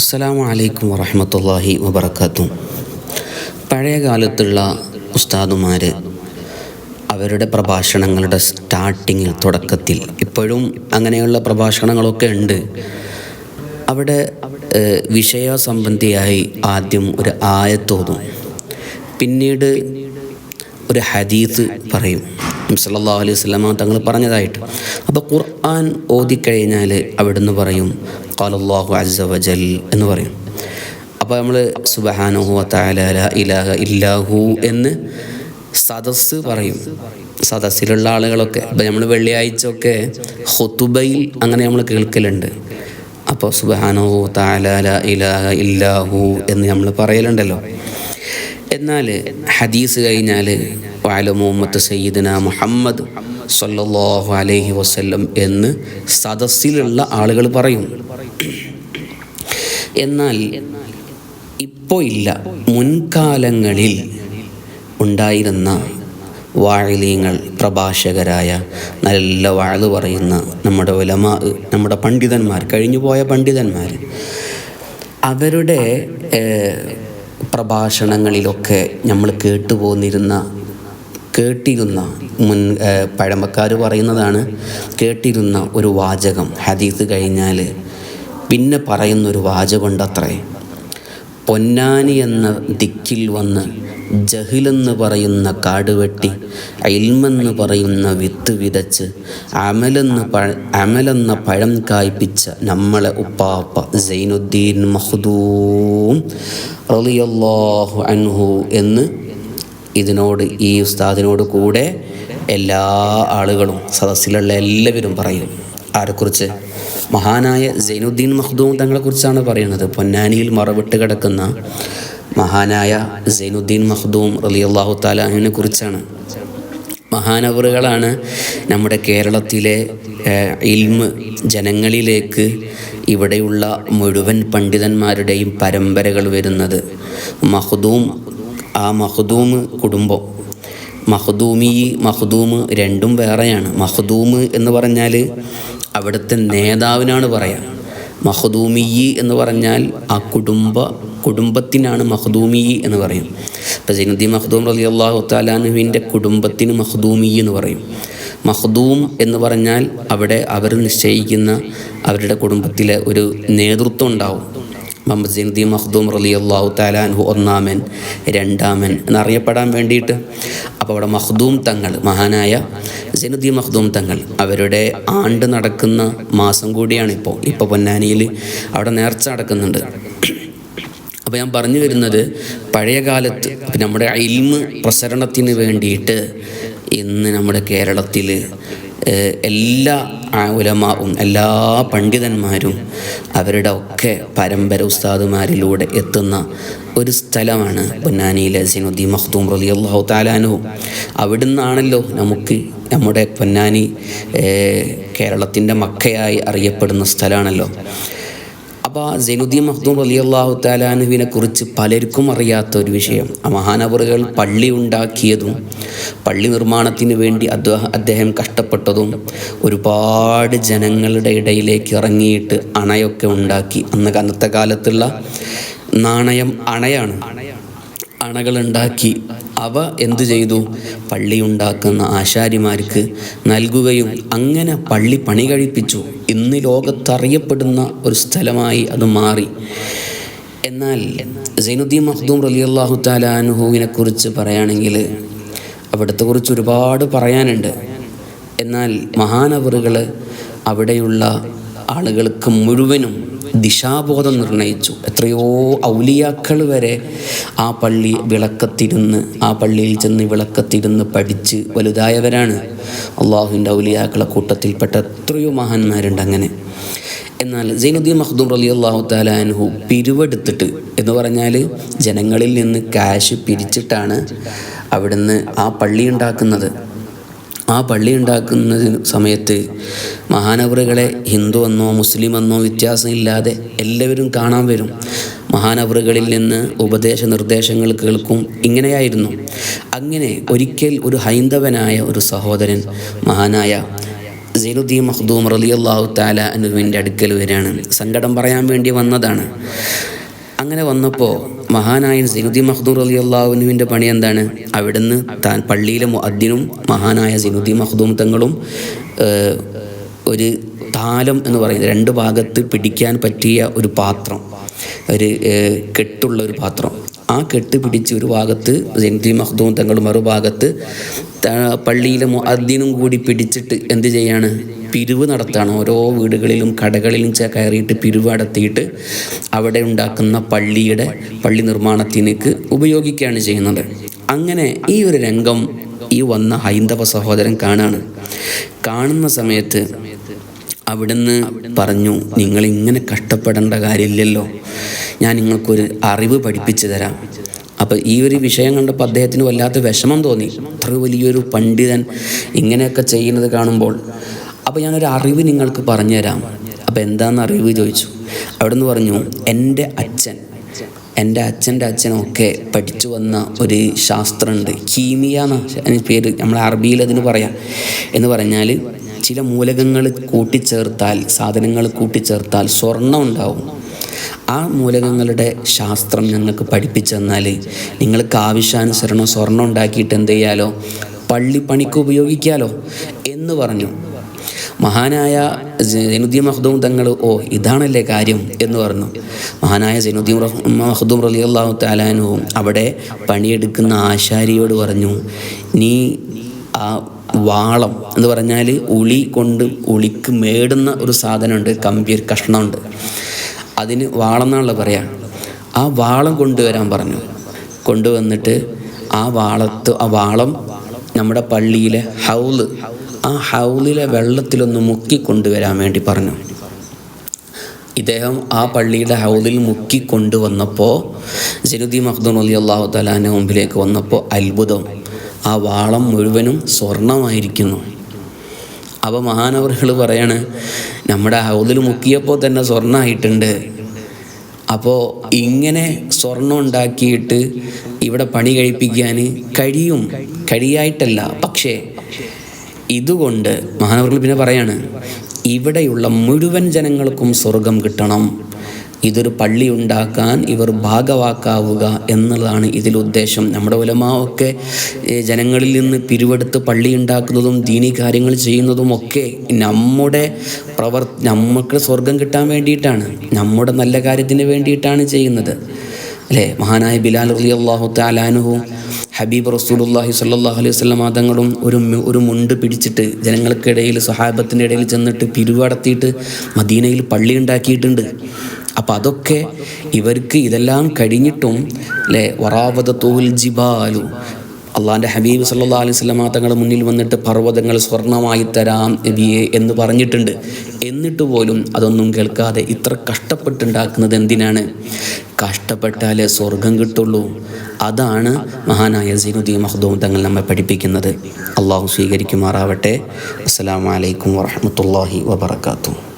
അസ്സലാമു അലൈക്കും വറഹമത്തല്ലാഹി വബർക്കാത്തു പഴയ കാലത്തുള്ള ഉസ്താദുമാർ അവരുടെ പ്രഭാഷണങ്ങളുടെ സ്റ്റാർട്ടിങ്ങിൽ തുടക്കത്തിൽ ഇപ്പോഴും അങ്ങനെയുള്ള പ്രഭാഷണങ്ങളൊക്കെ ഉണ്ട്. അവിടെ വിഷയ വിഷയസംബന്ധിയായി ആദ്യം ഒരു ആയത്തോതും പിന്നീട് ഒരു ഹദീസ് പറയും. സല്ലാ അലൈഹി സ്വലാമ തങ്ങൾ പറഞ്ഞതായിട്ട്. അപ്പോൾ ഖുർആൻ ഓതിക്കഴിഞ്ഞാൽ അവിടുന്ന് പറയും വജൽ എന്ന് പറയും. അപ്പോൾ നമ്മൾ സുബഹാനുഹു ഇലാഹ ഇല്ലാഹു എന്ന് സദസ്സ് പറയും. സദസ്സിലുള്ള ആളുകളൊക്കെ ഇപ്പം നമ്മൾ വെള്ളിയാഴ്ച ഒക്കെ ഹൊത്തുബയിൽ അങ്ങനെ നമ്മൾ കേൾക്കലുണ്ട്. അപ്പോൾ സുബഹാനോ താലാല ഇലാഹ ഇല്ലാഹു എന്ന് നമ്മൾ പറയലുണ്ടല്ലോ. എന്നാൽ ഹദീസ് കഴിഞ്ഞാൽ മുഹമ്മദ് സയ്യിദന മുഹമ്മദ് സല്ലാഹു അലൈഹി വസ്ല്ലം എന്ന് സദസ്സിലുള്ള ആളുകൾ പറയും. എന്നാൽ ഇപ്പോ ഇല്ല. മുൻകാലങ്ങളിൽ ഉണ്ടായിരുന്ന വാഴലീങ്ങൾ പ്രഭാഷകരായ നല്ല വാഴ് പറയുന്ന നമ്മുടെ ഉലമാ നമ്മുടെ പണ്ഡിതന്മാർ കഴിഞ്ഞുപോയ പണ്ഡിതന്മാർ അവരുടെ പ്രഭാഷണങ്ങളിലൊക്കെ നമ്മൾ കേട്ടു പോന്നിരുന്ന കേട്ടിരുന്ന മുൻ പഴമക്കാർ പറയുന്നതാണ് കേട്ടിരുന്ന ഒരു വാചകം. ഹദീസ് കഴിഞ്ഞാൽ പിന്നെ പറയുന്നൊരു വാചകമുണ്ടത്രേ. പൊന്നാനി എന്ന ദിക്കിൽ വന്ന് ജഹിലെന്ന് പറയുന്ന കാട് വെട്ടി പറയുന്ന വിത്ത് വിതച്ച് അമലെന്ന് പഴ അമലെന്ന പഴം കായ്പിച്ച നമ്മളെ ഉപ്പാപ്പ സൈനുദ്ദീൻ മഹദൂം റളിയല്ലാഹു അൻഹു എന്ന് ഇതിനോട് ഈ ഉസ്താദിനോട് കൂടെ എല്ലാ ആളുകളും സദസ്സിലുള്ള എല്ലാവരും പറയും. ആരെക്കുറിച്ച്? മഹാനായ സൈനുദ്ദീൻ മഹ്ദൂം തങ്ങളെക്കുറിച്ചാണ് പറയുന്നത്. പൊന്നാനിയിൽ മറവിട്ട് കിടക്കുന്ന മഹാനായ സൈനുദ്ദീൻ മഖ്ദൂം റളിയല്ലാഹു താലാഹിനെ കുറിച്ചാണ്. മഹാനവറുകളാണ് നമ്മുടെ കേരളത്തിലെ ഇൽമ് ജനങ്ങളിലേക്ക് ഇവിടെയുള്ള മുഴുവൻ പണ്ഡിതന്മാരുടെയും പരമ്പരകൾ വരുന്നത്. മഹ്ദൂം ആ മഹ്ദൂം കുടുംബം. മഹ്ദൂമി മഹ്ദൂം രണ്ടും വേറെയാണ്. മഹ്ദൂം എന്ന് പറഞ്ഞാൽ അവിടുത്തെ നേതാവിനാണ് പറയാം. മഹദൂമിയി എന്ന് പറഞ്ഞാൽ ആ കുടുംബ കുടുംബത്തിനാണ് മഹദൂമി എന്ന് പറയും. ഇപ്പം ജൈനുദ്ദീൻ മഹദൂം റലി അള്ളാഹു താലാനുവിന്റെ കുടുംബത്തിന് മഹദൂമി എന്ന് പറയും. മഹദൂം എന്ന് പറഞ്ഞാൽ അവിടെ അവർ നിശ്ചയിക്കുന്ന അവരുടെ കുടുംബത്തിലെ ഒരു നേതൃത്വം ഉണ്ടാവും. മുഹമ്മദ് സിന്ദി മഖ്ദൂം റലി അള്ളാഹു താലാൻഹു ഒന്നാമൻ രണ്ടാമൻ എന്നറിയപ്പെടാൻ വേണ്ടിയിട്ട്. അപ്പോൾ അവിടെ മഖ്ദൂം തങ്ങൾ മഹാനായ സൈനുദ്ദീൻ മഖ്ദൂം തങ്ങൾ അവരുടെ ആണ്ട് നടക്കുന്ന മാസം കൂടിയാണ് ഇപ്പോൾ. പൊന്നാനിയിൽ അവിടെ നേർച്ച നടക്കുന്നുണ്ട്. അപ്പോൾ ഞാൻ പറഞ്ഞു വരുന്നത് പഴയ കാലത്ത് നമ്മുടെ ഇൽമ് പ്രസരണത്തിന് വേണ്ടിയിട്ട് ഇന്ന് നമ്മുടെ കേരളത്തിൽ എല്ലാ ഉലമാവും എല്ലാ പണ്ഡിതന്മാരും അവരുടെ ഒക്കെ പരമ്പര ഉസ്താദുമാരിലൂടെ എത്തുന്ന ഒരു സ്ഥലമാണ് പൊന്നാനിയിലെ സിനുദ്ദീൻ മഖ്ദൂം റലി അള്ളാഹു താലാനു അവിടുന്നാണല്ലോ നമുക്ക് നമ്മുടെ പൊന്നാനി കേരളത്തിന്റെ മക്കയായി അറിയപ്പെടുന്ന സ്ഥലമാണല്ലോ അപ്പോൾ സൈനുദ്ദീൻ മഖ്ദൂം അലി അള്ളാഹു താലാനുവിനെ കുറിച്ച് പലർക്കും അറിയാത്ത ഒരു വിഷയം. മഹാനവറുകൾ പള്ളി ഉണ്ടാക്കിയതും പള്ളി നിർമ്മാണത്തിന് വേണ്ടി അദ്ദേഹം അദ്ദേഹം കഷ്ടപ്പെട്ടതും ഒരുപാട് ജനങ്ങളുടെ ഇടയിലേക്ക് ഇറങ്ങിയിട്ട് അണയൊക്കെ ഉണ്ടാക്കി. അന്ന് അന്നത്തെ കാലത്തുള്ള നാണയം അണയാണ്. അണകളുണ്ടാക്കി. അവ എന്തു ചെയ്തു? പള്ളി ഉണ്ടാക്കുന്ന ആശാരിമാർക്ക് നൽകുകയും അങ്ങനെ പള്ളി പണി കഴിപ്പിച്ചു. ഇന്ന് ലോകത്തറിയപ്പെടുന്ന ഒരു സ്ഥലമായി അത് മാറി. എന്നാൽ സൈനുദ്ദീൻ മഹ്ദൂം റലി അള്ളാഹു താലാനുഹുവിനെ കുറിച്ച് പറയുകയാണെങ്കിൽ അവിടുത്തെ കുറിച്ച് ഒരുപാട് പറയാനുണ്ട്. എന്നാൽ മഹാനവറുകൾ അവിടെയുള്ള ആളുകൾക്ക് മുഴുവനും ദിശാബോധം നിർണയിച്ചു. എത്രയോ ഔലിയാക്കൾ വരെ ആ പള്ളി വിളക്കത്തിരുന്ന് ആ പള്ളിയിൽ ചെന്ന് വിളക്കത്തിരുന്ന് പഠിച്ച് വലുതായവരാണ്. അള്ളാഹുവിന്റെ ഔലിയാക്കളെ കൂട്ടത്തിൽപ്പെട്ട എത്രയോ മഹാന്മാരുണ്ട് അങ്ങനെ. എന്നാൽ സൈനുദ്ദീൻ മഖ്ദൂം അലി അള്ളാഹു താലാൻഹു പിരിവെടുത്തിട്ട് എന്ന് പറഞ്ഞാൽ ജനങ്ങളിൽ നിന്ന് ക്യാഷ് പിരിച്ചിട്ടാണ് അവിടുന്ന് ആ പള്ളി ഉണ്ടാക്കുന്നത്. ആ പള്ളി ഉണ്ടാക്കുന്ന സമയത്ത് മഹാനവറുകളെ ഹിന്ദു എന്നോ മുസ്ലിം എന്നോ വ്യത്യാസമില്ലാതെ എല്ലാവരും കാണാൻ വരും. മഹാനവറുകളിൽ നിന്ന് ഉപദേശ നിർദ്ദേശങ്ങൾ കേൾക്കും. ഇങ്ങനെയായിരുന്നു. അങ്ങനെ ഒരിക്കൽ ഒരു ഹൈന്ദവനായ ഒരു സഹോദരൻ മഹാനായ സൈനുദ്ദീൻ മഖ്ദൂം റളിയല്ലാഹു താല അനുവിന്റെ അടുക്കൽ വരികയാണ്. സങ്കടം പറയാൻ വേണ്ടി വന്നതാണ്. അങ്ങനെ വന്നപ്പോൾ മഹാനായ മഹ്ദൂർ അലി റളിയല്ലാഹുവിന്റെ പണി എന്താണ്? അവിടുന്ന് താൻ പള്ളിയിലെ മുഅദ്ദിനും മഹാനായ സിനുദ്ദീൻ മഖ്ദൂം തങ്ങളും ഒരു താലം എന്ന് പറയുന്നത് രണ്ട് ഭാഗത്ത് പിടിക്കാൻ പറ്റിയ ഒരു പാത്രം ഒരു കെട്ടുള്ള ഒരു പാത്രം. ആ കെട്ട് പിടിച്ച് ഒരു ഭാഗത്ത് ജൻതി മഹ്ദൂം തങ്ങളും മറുഭാഗത്ത് പള്ളിയിലെ മുഅദ്ദീനും കൂടി പിടിച്ചിട്ട് എന്ത് ചെയ്യാണ്? പിരിവ് നടത്താണ്. ഓരോ വീടുകളിലും കടകളിലും കയറിയിട്ട് പിരിവ് നടത്തിയിട്ട് അവിടെ ഉണ്ടാക്കുന്ന പള്ളിയുടെ പള്ളി നിർമ്മാണത്തിനേക്ക് ഉപയോഗിക്കുകയാണ് ചെയ്യുന്നത്. അങ്ങനെ ഈ ഒരു രംഗം ഈ വന്ന ഹൈന്ദവ സഹോദരൻ കാണാണ്. കാണുന്ന സമയത്ത് അവിടുന്ന് പറഞ്ഞു നിങ്ങൾ ഇങ്ങനെ കഷ്ടപ്പെടേണ്ട കാര്യമില്ലല്ലോ. ഞാൻ നിങ്ങൾക്കൊരു അറിവ് പഠിപ്പിച്ചു തരാം. അപ്പോൾ ഈ ഒരു വിഷയം കണ്ടപ്പോൾ അദ്ദേഹത്തിന് വല്ലാത്ത വിഷമം തോന്നി. അത്ര വലിയൊരു പണ്ഡിതൻ ഇങ്ങനെയൊക്കെ ചെയ്യുന്നത് കാണുമ്പോൾ അപ്പോൾ ഞാനൊരു അറിവ് നിങ്ങൾക്ക് പറഞ്ഞുതരാം. അപ്പോൾ എന്താണെന്ന് അറിവ് ചോദിച്ചു. അവിടെ നിന്ന് പറഞ്ഞു എന്റെ അച്ഛൻ എന്റെ അച്ഛന്റെ അച്ഛനൊക്കെ പഠിച്ചു വന്ന ഒരു ശാസ്ത്രമുണ്ട് കീമിയ എന്ന പേര് നമ്മൾ അറബിയിൽ അതിന് പറയാം. എന്ന് പറഞ്ഞാൽ ചില മൂലകങ്ങൾ കൂട്ടിച്ചേർത്താൽ സാധനങ്ങൾ കൂട്ടിച്ചേർത്താൽ സ്വർണം ഉണ്ടാവും. ആ മൂലകങ്ങളുടെ ശാസ്ത്രം ഞങ്ങൾക്ക് പഠിപ്പിച്ചു തന്നാൽ നിങ്ങൾക്ക് ആവശ്യാനുസരണം സ്വർണം ഉണ്ടാക്കിയിട്ട് എന്ത് ചെയ്യാലോ? പള്ളിപ്പണിക്ക് ഉപയോഗിക്കാലോ? എന്ന് പറഞ്ഞു. മഹാനായ ജനുദ്ദീൻ മഹ്ദൂം തങ്ങൾ ഓ ഇതാണല്ലേ കാര്യം? എന്ന് പറഞ്ഞു. മഹാനായ ജനുദ്ദീൻ റഹ്- മഹ്ദൂം റലി അള്ളാഹു താലാനുവും അവിടെ പണിയെടുക്കുന്ന ആശാരിയോട് പറഞ്ഞു നീ ആ വാളം എന്ന് പറഞ്ഞാൽ ഉളി കൊണ്ട് ഉളിക്ക് മേടുന്ന ഒരു സാധനമുണ്ട് കമ്പി ഒരു കഷ്ണമുണ്ട്. അതിന് വാളെന്നാണല്ലോ പറയാ. ആ വാളം കൊണ്ടുവരാൻ പറഞ്ഞു. കൊണ്ടുവന്നിട്ട് ആ വാളത്ത് ആ വാളം നമ്മുടെ പള്ളിയിലെ ഹൗൽ ആ ഹൗലിലെ വെള്ളത്തിലൊന്ന് മുക്കി കൊണ്ടുവരാൻ വേണ്ടി പറഞ്ഞു. ഇദ്ദേഹം ആ പള്ളിയുടെ ഹൗദിൽ മുക്കി കൊണ്ടുവന്നപ്പോൾ ജനുദ്ദീൻ മഖ്ദൂം അലി അള്ളാഹു തലാന്റെ മുമ്പിലേക്ക് വന്നപ്പോൾ അത്ഭുതം. ആ വാളം മുഴുവനും സ്വർണമായിരിക്കുന്നു അപ്പോൾ മഹാനവറുകൾ പറയാണ് നമ്മുടെ ഹൗദിൽ മുക്കിയപ്പോൾ തന്നെ സ്വർണമായിട്ടുണ്ട് അപ്പോൾ ഇങ്ങനെ സ്വർണം ഉണ്ടാക്കിയിട്ട് ഇവിടെ പണി കഴിപ്പിക്കാൻ കഴിയും. കഴിയായിട്ടല്ല. പക്ഷേ ഇതുകൊണ്ട് മഹാനവറുകൾ പിന്നെ പറയാണ് ഇവിടെയുള്ള മുഴുവൻ ജനങ്ങൾക്കും സ്വർഗം കിട്ടണം. ഇതൊരു പള്ളി ഉണ്ടാക്കാൻ ഇവർ ഭാഗവാക്കാവുക എന്നുള്ളതാണ് ഇതിൽ ഉദ്ദേശം. നമ്മുടെ ഉലമാവൊക്കെ ജനങ്ങളിൽ നിന്ന് പിരിവെടുത്ത് പള്ളി ഉണ്ടാക്കുന്നതും ദീനി കാര്യങ്ങൾ ചെയ്യുന്നതും ഒക്കെ നമ്മുടെ പ്രവർ നമുക്ക് സ്വർഗം കിട്ടാൻ വേണ്ടിയിട്ടാണ്. നമ്മുടെ നല്ല കാര്യത്തിന് വേണ്ടിയിട്ടാണ് ചെയ്യുന്നത്. അല്ലേ? മഹാനായ ബിലാൽ അലി അള്ളാഹു താലാനുഹു ഹബീബ് റസൂലുല്ലാഹി സല്ലാഹു അലൈഹി വസല്ലം തങ്ങളും ഒരു ഒരു മുണ്ട് പിടിച്ചിട്ട് ജനങ്ങൾക്കിടയിൽ സഹാബത്തിന്റെ ഇടയിൽ ചെന്നിട്ട് പിരിവടത്തിയിട്ട് മദീനയിൽ പള്ളി ഉണ്ടാക്കിയിട്ടുണ്ട്. അപ്പം അതൊക്കെ ഇവർക്ക് ഇതെല്ലാം കഴിഞ്ഞിട്ടും അല്ലേ വറാവത തോൽ ജിബാലു. അള്ളാന്റെ ഹബീബ് സല്ലാ അലൈഹി സ്വലമാ തങ്ങളുടെ മുന്നിൽ വന്നിട്ട് പർവതങ്ങൾ സ്വർണമായി തരാം നബിയെ എന്ന് പറഞ്ഞിട്ടുണ്ട്. എന്നിട്ട് പോലും അതൊന്നും കേൾക്കാതെ ഇത്ര കഷ്ടപ്പെട്ടുണ്ടാക്കുന്നത് എന്തിനാണ്? കഷ്ടപ്പെട്ടാലേ സ്വർഗം കിട്ടുള്ളൂ. അതാണ് മഹാനായ സീനുദ്ദീൻ മഹദൂം തങ്ങൾ നമ്മെ പഠിപ്പിക്കുന്നത്. അള്ളാഹു സ്വീകരിക്കുമാറാവട്ടെ. അസ്സാം വലൈക്കും വറഹ്മത്തുള്ളാഹി വബറകാതുഹു.